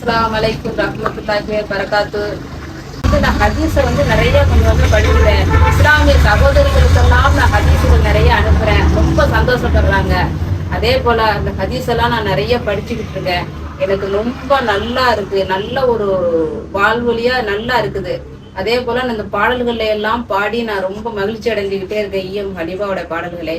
அஸ்லாம் வலைக்கும் ரஹமத்துல்லாஹி பரகாத்து வந்து நான் ஹதீஸை வந்து நிறைய கொஞ்சம் வந்து படிக்கிறேன். இஸ்லாமிய சகோதரிகளுக்கெல்லாம் நான் ஹதீஸுகள் நிறைய அனுப்புறேன். ரொம்ப சந்தோஷப்படுறாங்க. அதே போல அந்த ஹதீஸ் எல்லாம் நான் நிறைய படிச்சுக்கிட்டு இருக்கேன். எனக்கு ரொம்ப நல்லா இருக்கு. நல்ல ஒரு வாழ்வொலியா நல்லா இருக்குது. அதே போல நான் இந்த பாடல்களை எல்லாம் பாடி நான் ரொம்ப மகிழ்ச்சி அடைஞ்சுக்கிட்டே இருக்கேன். ஈஎம் ஹனிபாவோட பாடல்களை.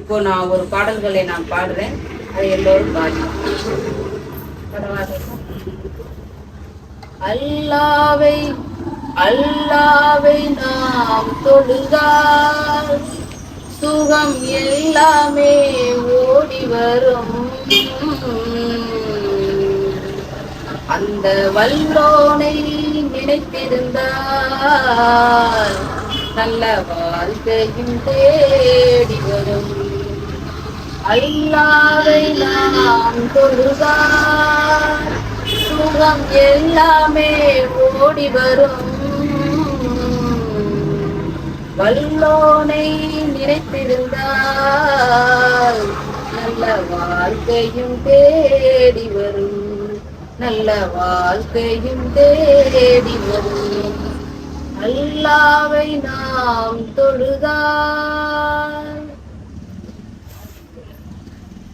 இப்போ நான் ஒரு பாடல்களை நான் பாடுறேன். அதை எல்லோரும் பாடி. அல்லாவை அல்லாவை நாம் தொழுதால் சுகம் எல்லாமே ஓடி வரும். அந்த வல்லோனை நினைத்திருந்தால் நல்ல வாழ்க்கையும் தேடி வரும். அல்லாவை நாம் தொழுதால் சுகம் எல்லாமே ஓடி வரும். வல்லோனை நினைத்திருந்தால் நல்ல வாழ்க்கையும் தேடி வரும். நல்ல வாழ்க்கையும் தேடி வரும். அல்லாவை நாம் தொழுதால்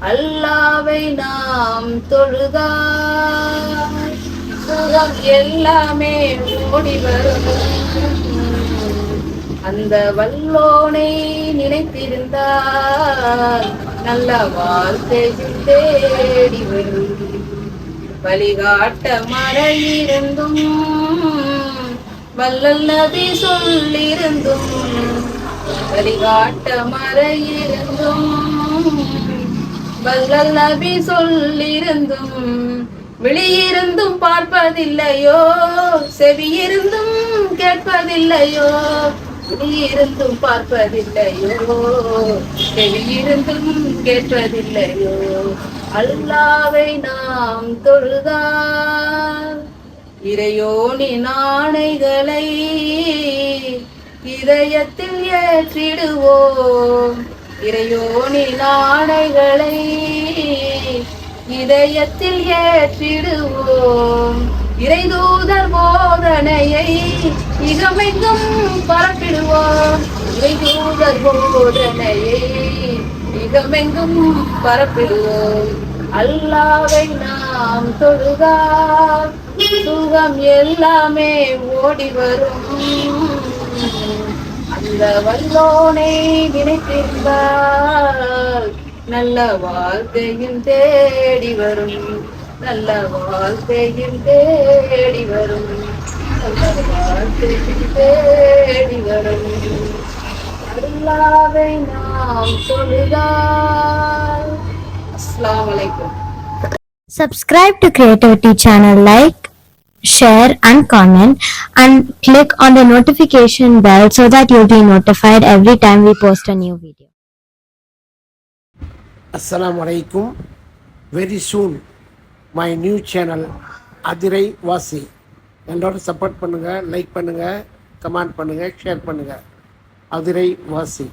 அல்லாவை நாம் தொழுதால் சுகம் எல்லாமே ஓடி வரும். அந்த வல்லோனை நினைத்திருந்தால் நல்ல வாழ்க்கையும் தேடி வரும். வழிகாட்ட மறையிருந்தும் வல்லல் நபி சொல்லிருந்தும் வழிகாட்ட மறையிருந்தும் பதில் நபி சொல்லிருந்தும் வெளியிருந்தும் பார்ப்பதில்லையோ? செவியிருந்தும் கேட்பதில்லையோ? வெளியிருந்தும் பார்ப்பதில்லையோ? செவியிருந்தும் கேட்பதில்லையோ? அல்லாவை நாம் தொழுதால் இறையோனி நாணைகளை இதயத்தில் ஏற்றிடுவோம். இறையோனி நாணைகளை இதயத்தில் ஏற்றிடுவோம். இறைதூதர் போதனையை இகமெங்கும் பரப்பிடுவோம். இறைதூதர் போதனையை இகமெங்கும் பரப்பிடுவோம். அல்லாவை நாம் தொழுதால் சுகம் எல்லாமே ஓடி வரும். அந்த வல்லோனை நினைத்திருந்தால் நல்ல வாழ்க்கையும் தேடி வரும். நல்ல வாழ்க்கையும் தேடி வரும். நல்ல வாழ்க்கையும் தேடி வரும். அல்லாவை நாம் தொழுதால். அஸ்லாம் வலைக்கும் Subscribe to Creativity channel, like, share, and comment, and click on the notification bell so that you'll be notified every time we post a new video. Assalamu alaikum. Very soon, my new channel Adirai Vasi. எல்லோரும் support பண்ணுங்கள் like பண்ணுங்கள் comment பண்ணுங்கள் share பண்ணுங்கள் அதிரை வாசி